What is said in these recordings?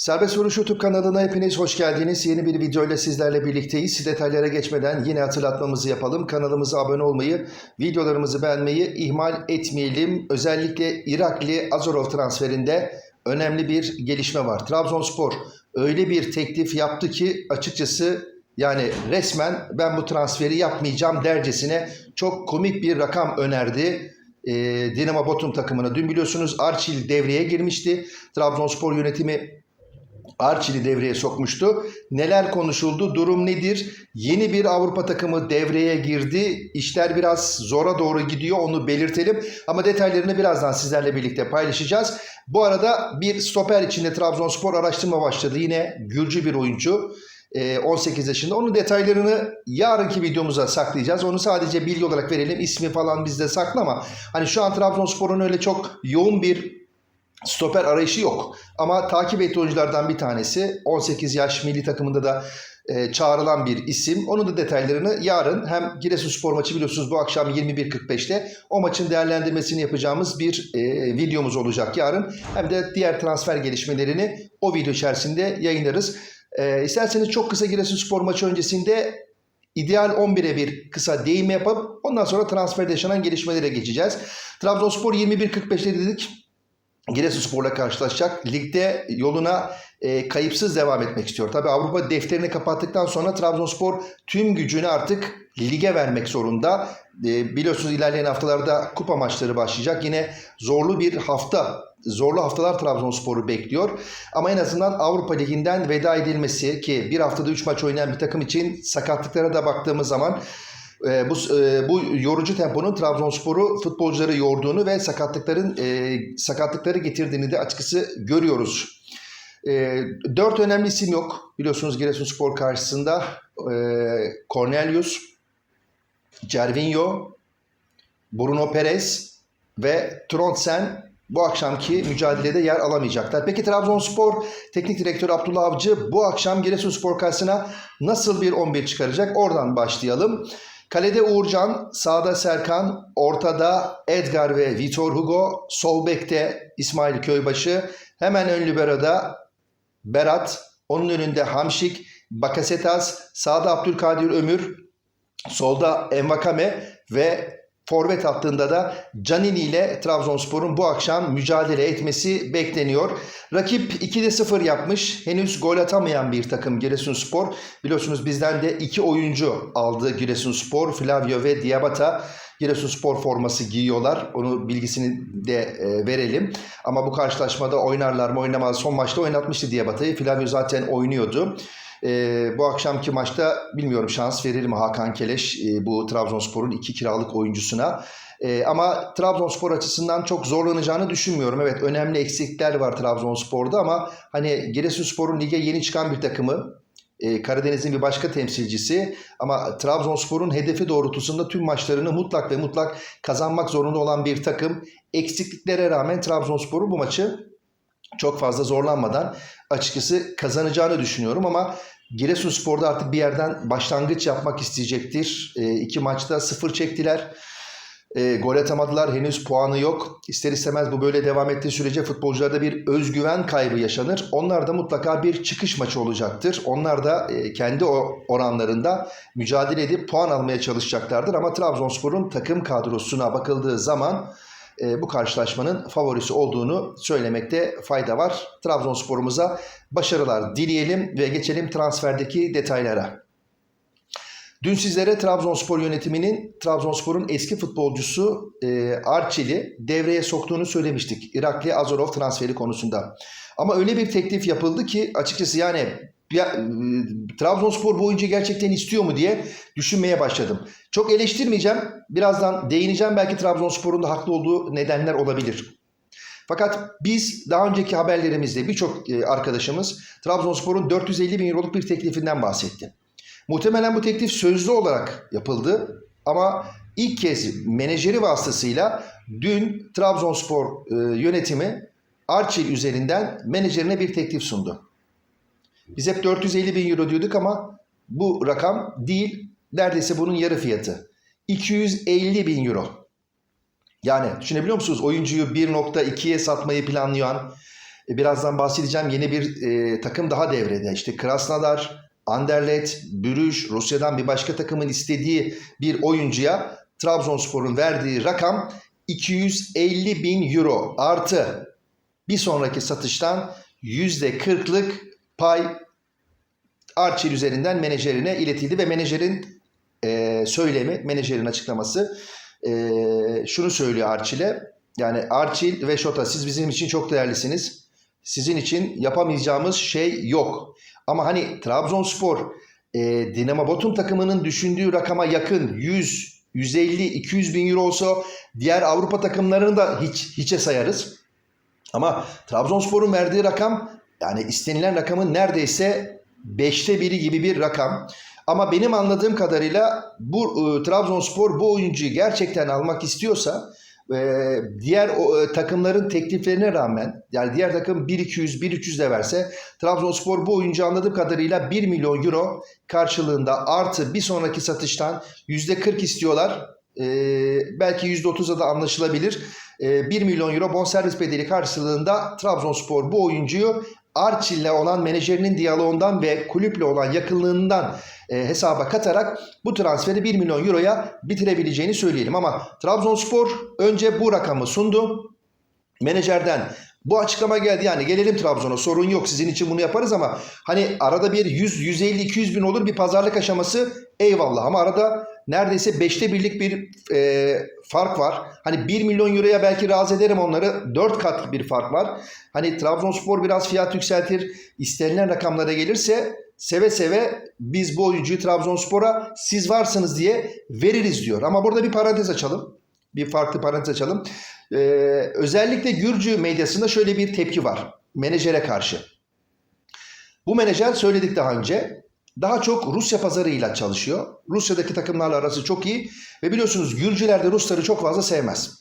Serbest Vuruş YouTube kanalına hepiniz hoş geldiniz. Yeni bir video ile sizlerle birlikteyiz. Detaylara geçmeden yine hatırlatmamızı yapalım. Kanalımıza abone olmayı, videolarımızı beğenmeyi ihmal etmeyelim. Özellikle Irakli Azorov transferinde önemli bir gelişme var. Trabzonspor öyle bir teklif yaptı ki açıkçası yani resmen ben bu transferi yapmayacağım dercesine çok komik bir rakam önerdi. Ee, Dinamo Botum takımına. Dün biliyorsunuz Arçil devreye girmişti. Trabzonspor yönetimi Arçil'i devreye sokmuştu. Neler konuşuldu? Durum nedir? Yeni bir Avrupa takımı devreye girdi. İşler biraz zora doğru gidiyor. Onu belirtelim. Ama detaylarını birazdan sizlerle birlikte paylaşacağız. Bu arada bir stoper içinde Trabzonspor araştırma başladı. Yine Gürcü bir oyuncu. Ee, 18 yaşında. Onun detaylarını yarınki videomuza saklayacağız. Onu sadece bilgi olarak verelim. İsmi falan bizde saklı ama hani şu an Trabzonspor'un öyle çok yoğun bir stoper arayışı yok. Ama takip ettiği oyunculardan bir tanesi 18 yaş milli takımında da e, çağrılan bir isim. Onun da detaylarını yarın hem Giresunspor maçı biliyorsunuz bu akşam 21.45'te o maçın değerlendirmesini yapacağımız bir e, videomuz olacak yarın. Hem de diğer transfer gelişmelerini o video içerisinde yayınlarız. E, isterseniz çok kısa Giresunspor maçı öncesinde ideal 11'e bir kısa değinme yapıp ondan sonra transferde yaşanan gelişmelere geçeceğiz. Trabzonspor 21.45'te dedik. Giresunspor'la karşılaşacak. Ligde yoluna e, kayıpsız devam etmek istiyor. Tabi Avrupa defterini kapattıktan sonra Trabzonspor tüm gücünü artık lige vermek zorunda. E, biliyorsunuz ilerleyen haftalarda kupa maçları başlayacak. Yine zorlu bir hafta, zorlu haftalar Trabzonspor'u bekliyor. Ama en azından Avrupa Ligi'nden veda edilmesi ki bir haftada 3 maç oynayan bir takım için sakatlıklara da baktığımız zaman e, bu e, bu yorucu temponun Trabzonspor'u futbolcuları yorduğunu ve sakatlıkların e, sakatlıkları getirdiğini de açıkçası görüyoruz. E, dört önemli isim yok. Biliyorsunuz Giresunspor karşısında e, Cornelius, Cervinho, Bruno Perez ve Trondsen bu akşamki mücadelede yer alamayacaklar. Peki Trabzonspor Teknik Direktörü Abdullah Avcı bu akşam Giresunspor karşısına nasıl bir 11 çıkaracak? Oradan başlayalım. Kalede Uğurcan, sağda Serkan, ortada Edgar ve Vitor Hugo, sol bekte İsmail Köybaşı, hemen ön libero'da Berat, onun önünde Hamşik, Bakasetas, sağda Abdülkadir Ömür, solda Envakame ve forvet hattında da Canini ile Trabzonspor'un bu akşam mücadele etmesi bekleniyor. Rakip 2'de 0 yapmış. Henüz gol atamayan bir takım Giresunspor. Biliyorsunuz bizden de iki oyuncu aldı Giresunspor. Flavio ve Diabata. Giresunspor forması giyiyorlar. Onu bilgisini de e, verelim. Ama bu karşılaşmada oynarlar mı oynamaz. Son maçta oynatmıştı Diabata'yı. Flavio zaten oynuyordu. E, bu akşamki maçta bilmiyorum şans verir mi Hakan Keleş e, bu Trabzonspor'un iki kiralık oyuncusuna. E, ama Trabzonspor açısından çok zorlanacağını düşünmüyorum. Evet önemli eksiklikler var Trabzonspor'da ama hani Giresunspor'un lige yeni çıkan bir takımı. Karadeniz'in bir başka temsilcisi ama Trabzonspor'un hedefi doğrultusunda tüm maçlarını mutlak ve mutlak kazanmak zorunda olan bir takım. Eksikliklere rağmen Trabzonspor'un bu maçı çok fazla zorlanmadan açıkçası kazanacağını düşünüyorum ama Giresunspor'da artık bir yerden başlangıç yapmak isteyecektir. E, iki maçta sıfır çektiler. E, gol atamadılar. Henüz puanı yok. İster istemez bu böyle devam ettiği sürece futbolcularda bir özgüven kaybı yaşanır. Onlar da mutlaka bir çıkış maçı olacaktır. Onlar da e, kendi oranlarında mücadele edip puan almaya çalışacaklardır. Ama Trabzonspor'un takım kadrosuna bakıldığı zaman bu karşılaşmanın favorisi olduğunu söylemekte fayda var. Trabzonspor'umuza başarılar dileyelim ve geçelim transferdeki detaylara. Dün sizlere Trabzonspor yönetiminin Trabzonspor'un eski futbolcusu e, Arçil'i devreye soktuğunu söylemiştik. Irakli Azorov transferi konusunda. Ama öyle bir teklif yapıldı ki açıkçası yani ya, e, Trabzonspor bu oyuncuyu gerçekten istiyor mu diye düşünmeye başladım. Çok eleştirmeyeceğim. Birazdan değineceğim. Belki Trabzonspor'un da haklı olduğu nedenler olabilir. Fakat biz daha önceki haberlerimizde birçok e, arkadaşımız Trabzonspor'un 450 bin euroluk bir teklifinden bahsetti. Muhtemelen bu teklif sözlü olarak yapıldı ama ilk kez menajeri vasıtasıyla dün Trabzonspor e, yönetimi Arçil üzerinden menajerine bir teklif sundu. Biz hep 450 bin euro diyorduk ama bu rakam değil neredeyse bunun yarı fiyatı. 250 bin euro. Yani düşünebiliyor musunuz oyuncuyu 1.2'ye satmayı planlayan E, birazdan bahsedeceğim yeni bir e, takım daha devrede. İşte Krasnodar, Anderlet, Brüj, Rusya'dan bir başka takımın istediği bir oyuncuya Trabzonspor'un verdiği rakam 250 bin euro artı bir sonraki satıştan %40'lık pay Arçil üzerinden menajerine iletildi ve menajerin e, söylemi, menajerin açıklaması e, şunu söylüyor Arçil'e. Yani Arçil ve Şota siz bizim için çok değerlisiniz. Sizin için yapamayacağımız şey yok. Ama hani Trabzonspor e, Dinamo Batum takımının düşündüğü rakama yakın 100, 150, 200 bin euro olsa diğer Avrupa takımlarını da hiç hiçe sayarız. Ama Trabzonspor'un verdiği rakam yani istenilen rakamın neredeyse beşte biri gibi bir rakam. Ama benim anladığım kadarıyla bu e, Trabzonspor bu oyuncuyu gerçekten almak istiyorsa e, diğer o, e, takımların tekliflerine rağmen yani diğer takım 1-200, 1-300 de verse Trabzonspor bu oyuncu anladığım kadarıyla 1 milyon euro karşılığında artı bir sonraki satıştan %40 istiyorlar. E, belki %30'a da anlaşılabilir. E, 1 milyon euro bonservis bedeli karşılığında Trabzonspor bu oyuncuyu Arçil'le olan menajerinin diyaloğundan ve kulüple olan yakınlığından e, hesaba katarak bu transferi 1 milyon euroya bitirebileceğini söyleyelim. Ama Trabzonspor önce bu rakamı sundu. Menajerden bu açıklama geldi yani gelelim Trabzon'a sorun yok sizin için bunu yaparız ama hani arada bir 100, 150, 200 bin olur bir pazarlık aşaması eyvallah ama arada neredeyse beşte birlik bir e, fark var. Hani 1 milyon euroya belki razı ederim onları 4 kat bir fark var. Hani Trabzonspor biraz fiyat yükseltir istenilen rakamlara gelirse seve seve biz bu oyuncuyu Trabzonspor'a siz varsınız diye veririz diyor. Ama burada bir parantez açalım. Bir farklı parantez açalım. Ee, özellikle Gürcü medyasında şöyle bir tepki var menajere karşı. Bu menajer söyledik daha önce daha çok Rusya pazarıyla çalışıyor. Rusya'daki takımlarla arası çok iyi ve biliyorsunuz Gürcüler de Rusları çok fazla sevmez.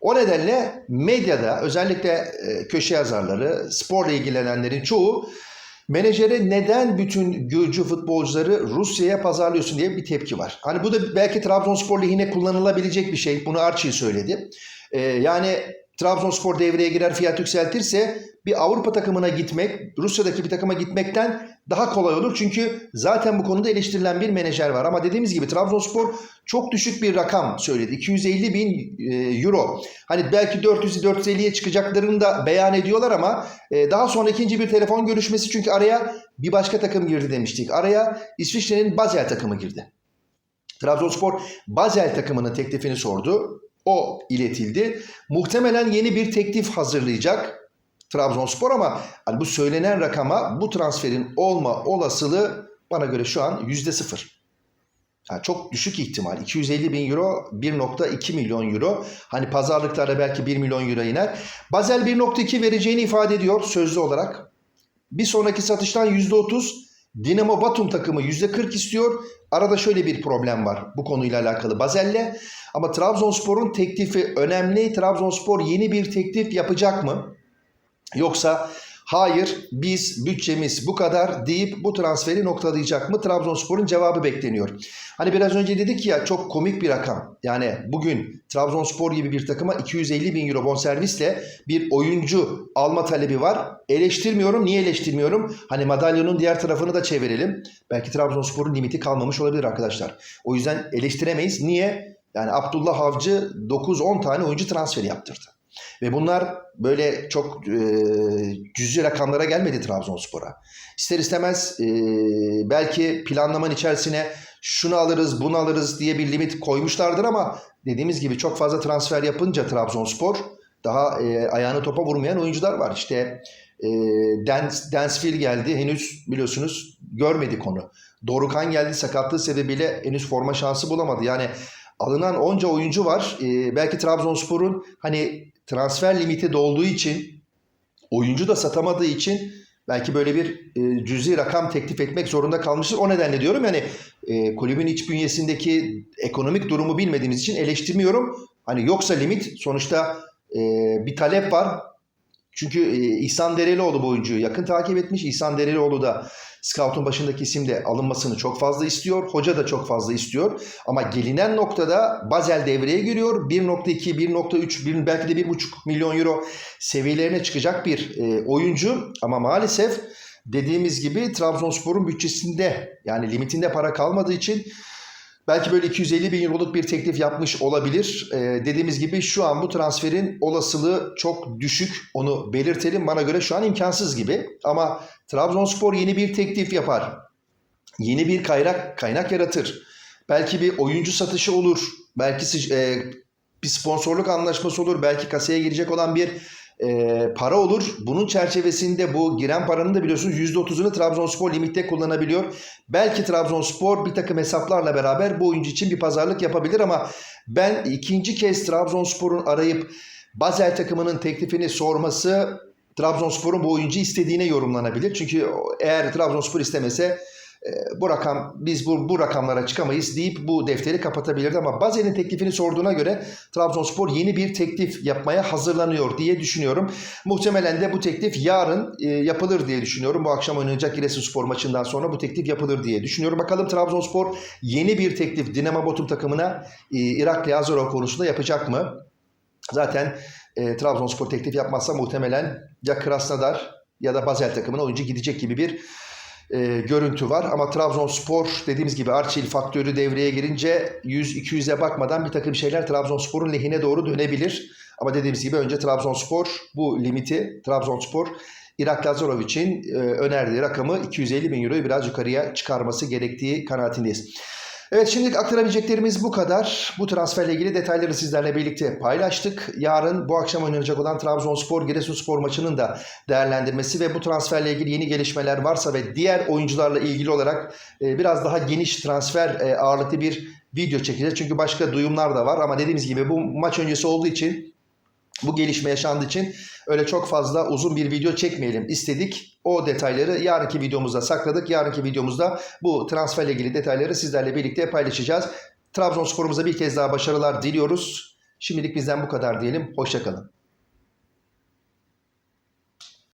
O nedenle medyada özellikle e, köşe yazarları, sporla ilgilenenlerin çoğu menajere neden bütün Gürcü futbolcuları Rusya'ya pazarlıyorsun diye bir tepki var. Hani bu da belki Trabzonspor lehine kullanılabilecek bir şey. Bunu Archie söyledi. Ee, yani Trabzonspor devreye girer fiyat yükseltirse bir Avrupa takımına gitmek, Rusya'daki bir takıma gitmekten daha kolay olur. Çünkü zaten bu konuda eleştirilen bir menajer var. Ama dediğimiz gibi Trabzonspor çok düşük bir rakam söyledi. 250 bin e, euro. Hani belki 400'ü 450'ye çıkacaklarını da beyan ediyorlar ama e, daha sonra ikinci bir telefon görüşmesi çünkü araya bir başka takım girdi demiştik. Araya İsviçre'nin Basel takımı girdi. Trabzonspor Basel takımının teklifini sordu. O iletildi. Muhtemelen yeni bir teklif hazırlayacak Trabzonspor ama hani bu söylenen rakama bu transferin olma olasılığı bana göre şu an yüzde sıfır. Yani çok düşük ihtimal. 250 bin euro 1.2 milyon euro. Hani pazarlıklarda belki 1 milyon euro iner. Basel 1.2 vereceğini ifade ediyor sözlü olarak. Bir sonraki satıştan %30 Dinamo Batum takımı %40 istiyor. Arada şöyle bir problem var bu konuyla alakalı Basel'le. Ama Trabzonspor'un teklifi önemli. Trabzonspor yeni bir teklif yapacak mı? Yoksa hayır biz bütçemiz bu kadar deyip bu transferi noktalayacak mı? Trabzonspor'un cevabı bekleniyor. Hani biraz önce dedik ya çok komik bir rakam. Yani bugün Trabzonspor gibi bir takıma 250 bin euro bonservisle bir oyuncu alma talebi var. Eleştirmiyorum. Niye eleştirmiyorum? Hani madalyonun diğer tarafını da çevirelim. Belki Trabzonspor'un limiti kalmamış olabilir arkadaşlar. O yüzden eleştiremeyiz. Niye? Yani Abdullah Avcı 9-10 tane oyuncu transferi yaptırdı. Ve bunlar böyle çok e, cüzi rakamlara gelmedi Trabzonspor'a. İster istemez e, belki planlamanın içerisine şunu alırız bunu alırız diye bir limit koymuşlardır ama dediğimiz gibi çok fazla transfer yapınca Trabzonspor daha e, ayağını topa vurmayan oyuncular var. İşte e, Dansville geldi henüz biliyorsunuz görmedik onu. Dorukan geldi sakatlığı sebebiyle henüz forma şansı bulamadı. Yani alınan onca oyuncu var. E, belki Trabzonspor'un hani transfer limiti dolduğu için oyuncu da satamadığı için belki böyle bir e, cüzi rakam teklif etmek zorunda kalmıştır. O nedenle diyorum yani e, kulübün iç bünyesindeki ekonomik durumu bilmediğimiz için eleştirmiyorum. Hani yoksa limit sonuçta e, bir talep var. Çünkü e, İhsan Derelioğlu bu oyuncuyu yakın takip etmiş. İhsan Derelioğlu da scout'un başındaki isimde alınmasını çok fazla istiyor. Hoca da çok fazla istiyor. Ama gelinen noktada Basel devreye giriyor. 1.2, 1.3, bir- belki de 1.5 milyon euro seviyelerine çıkacak bir e, oyuncu. Ama maalesef dediğimiz gibi Trabzonspor'un bütçesinde yani limitinde para kalmadığı için belki böyle 250 bin euroluk bir teklif yapmış olabilir. Ee, dediğimiz gibi şu an bu transferin olasılığı çok düşük. Onu belirtelim. Bana göre şu an imkansız gibi. Ama Trabzonspor yeni bir teklif yapar. Yeni bir kaynak kaynak yaratır. Belki bir oyuncu satışı olur. Belki e, bir sponsorluk anlaşması olur. Belki kasaya girecek olan bir e, para olur. Bunun çerçevesinde bu giren paranın da biliyorsunuz %30'unu Trabzonspor limitte kullanabiliyor. Belki Trabzonspor bir takım hesaplarla beraber bu oyuncu için bir pazarlık yapabilir ama ben ikinci kez Trabzonspor'un arayıp Basel takımının teklifini sorması Trabzonspor'un bu oyuncu istediğine yorumlanabilir. Çünkü eğer Trabzonspor istemese bu rakam biz bu, bu rakamlara çıkamayız deyip bu defteri kapatabilirdi ama Bazel'in teklifini sorduğuna göre Trabzonspor yeni bir teklif yapmaya hazırlanıyor diye düşünüyorum. Muhtemelen de bu teklif yarın e, yapılır diye düşünüyorum. Bu akşam oynanacak Giresunspor maçından sonra bu teklif yapılır diye düşünüyorum. Bakalım Trabzonspor yeni bir teklif Dinamo Batum takımına e, Irakli Azorov konusunda yapacak mı? Zaten e, Trabzonspor teklif yapmazsa muhtemelen ya Krasnodar ya da Basel takımına oyuncu gidecek gibi bir e, görüntü var. Ama Trabzonspor dediğimiz gibi Arçil faktörü devreye girince 100-200'e bakmadan bir takım şeyler Trabzonspor'un lehine doğru dönebilir. Ama dediğimiz gibi önce Trabzonspor bu limiti Trabzonspor Irak Lazarovic'in e, önerdiği rakamı 250 bin euroyu biraz yukarıya çıkarması gerektiği kanaatindeyiz. Evet şimdilik aktarabileceklerimiz bu kadar. Bu transferle ilgili detayları sizlerle birlikte paylaştık. Yarın bu akşam oynanacak olan Trabzonspor Giresunspor maçının da değerlendirmesi ve bu transferle ilgili yeni gelişmeler varsa ve diğer oyuncularla ilgili olarak e, biraz daha geniş transfer e, ağırlıklı bir video çekeceğiz. Çünkü başka duyumlar da var ama dediğimiz gibi bu maç öncesi olduğu için bu gelişme yaşandığı için öyle çok fazla uzun bir video çekmeyelim istedik. O detayları yarınki videomuzda sakladık. Yarınki videomuzda bu transferle ilgili detayları sizlerle birlikte paylaşacağız. Trabzonspor'umuza bir kez daha başarılar diliyoruz. Şimdilik bizden bu kadar diyelim. Hoşçakalın.